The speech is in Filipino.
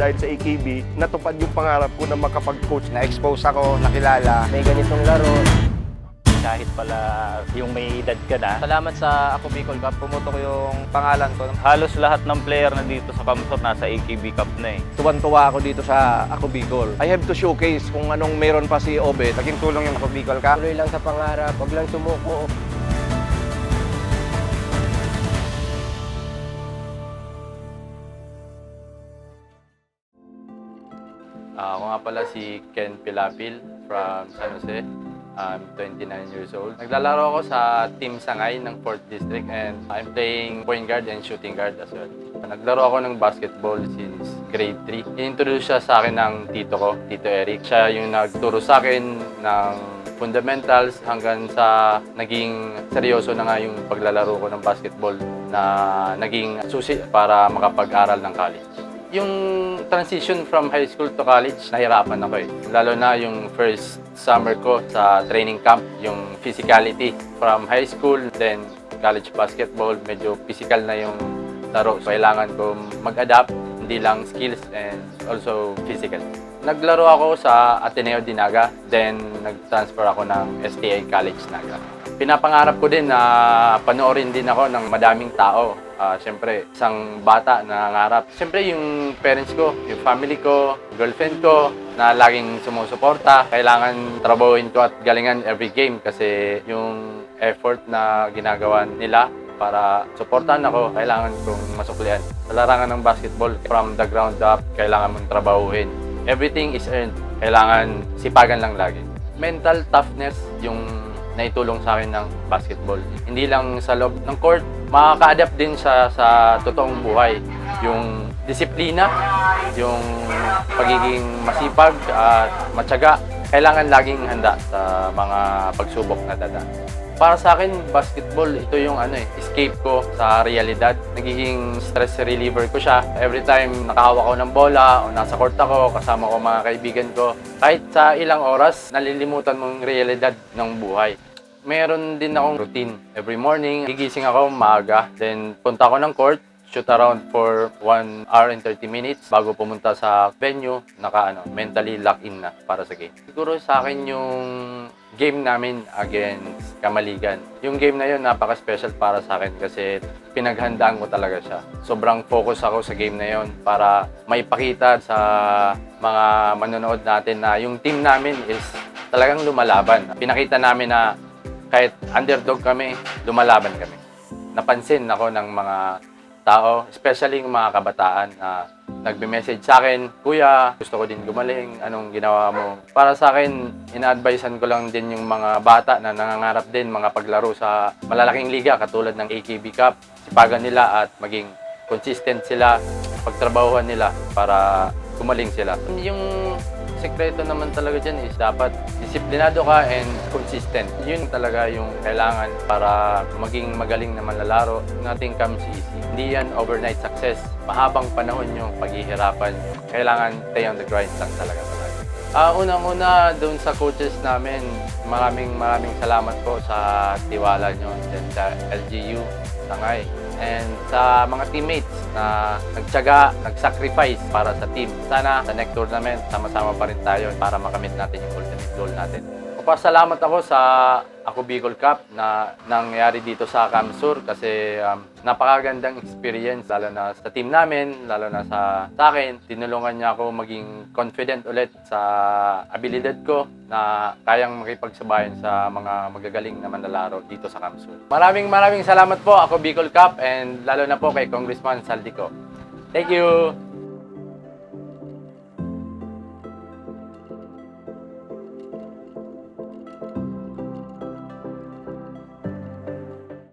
dahil sa AKB, natupad yung pangarap ko na makapag-coach. Na-expose ako, nakilala. may ganitong laro. kahit pala yung may edad ka na. Salamat sa Ako Bicol Cup, pumutok yung pangalan ko. Halos lahat ng player na dito sa Kamsor nasa AKB Cup na eh. Tuwan-tuwa ako dito sa Ako Bicol. I have to showcase kung anong meron pa si Obe. Naging tulong yung Ako Bicol Cup. Tuloy lang sa pangarap, wag lang sumuko. Ah, ako nga pala si Ken Pilapil from San Jose. I'm 29 years old. Naglalaro ako sa Team Sangay ng 4th District and I'm playing point guard and shooting guard as well. Naglaro ako ng basketball since grade 3. Inintroduce siya sa akin ng tito ko, Tito Eric. Siya yung nagturo sa akin ng fundamentals hanggang sa naging seryoso na nga yung paglalaro ko ng basketball na naging susi para makapag-aral ng college yung transition from high school to college, nahirapan ako eh. Lalo na yung first summer ko sa training camp, yung physicality. From high school, then college basketball, medyo physical na yung laro. So, kailangan ko mag-adapt, hindi lang skills and also physical. Naglaro ako sa Ateneo Dinaga, then nag-transfer ako ng STI College Naga. Pinapangarap ko din na panoorin din ako ng madaming tao. Ah, Siyempre, isang bata na nangarap. Siyempre, yung parents ko, yung family ko, girlfriend ko, na laging sumusuporta. Kailangan trabahuin ko at galingan every game kasi yung effort na ginagawa nila para suportahan ako, kailangan kong masuklian. Sa larangan ng basketball, from the ground up, kailangan mong trabahuhin. Everything is earned. Kailangan sipagan lang lagi. Mental toughness yung naitulong sa akin ng basketball. Hindi lang sa loob ng court, makaka-adapt din sa, sa totoong buhay. Yung disiplina, yung pagiging masipag at matyaga, kailangan laging handa sa mga pagsubok na dada. Para sa akin, basketball, ito yung ano eh, escape ko sa realidad. Nagiging stress reliever ko siya. Every time nakahawak ako ng bola o nasa court ako, kasama ko mga kaibigan ko, kahit sa ilang oras, nalilimutan mo yung realidad ng buhay. Meron din akong routine. Every morning, gigising ako maaga. Then, punta ako ng court, shoot around for 1 hour and 30 minutes bago pumunta sa venue, naka ano, mentally lock in na para sa game. Siguro sa akin yung game namin against Kamaligan. Yung game na yun napaka-special para sa akin kasi pinaghandaan ko talaga siya. Sobrang focus ako sa game na yun para maipakita sa mga manonood natin na yung team namin is talagang lumalaban. Pinakita namin na kahit underdog kami, lumalaban kami. Napansin ako ng mga tao, especially yung mga kabataan na nagbe-message sa akin, Kuya, gusto ko din gumaling, anong ginawa mo? Para sa akin, ina-advisean ko lang din yung mga bata na nangangarap din mga paglaro sa malalaking liga katulad ng AKB Cup. Sipagan nila at maging consistent sila, pagtrabahuhan nila para gumaling sila. Yung sekreto naman talaga dyan is dapat disiplinado ka and consistent. Yun talaga yung kailangan para maging magaling na manlalaro. Nothing comes easy. Hindi yan overnight success. Mahabang panahon yung paghihirapan. Kailangan stay on the grind lang talaga Ah, unang-una doon sa coaches namin, maraming maraming salamat po sa tiwala nyo and sa LGU, Sangay. And sa mga teammates na nagtyaga, nag-sacrifice para sa team. Sana sa next tournament, sama-sama pa rin tayo para makamit natin yung ultimate goal natin. Papasalamat ako sa Ako Bicol Cup na nangyari dito sa Kamsur kasi um, napakagandang experience lalo na sa team namin, lalo na sa, sa akin. Tinulungan niya ako maging confident ulit sa abilidad ko na kayang makipagsabayan sa mga magagaling na manlalaro dito sa Kamsur. Maraming maraming salamat po Ako Bicol Cup and lalo na po kay Congressman Saldico. Thank you!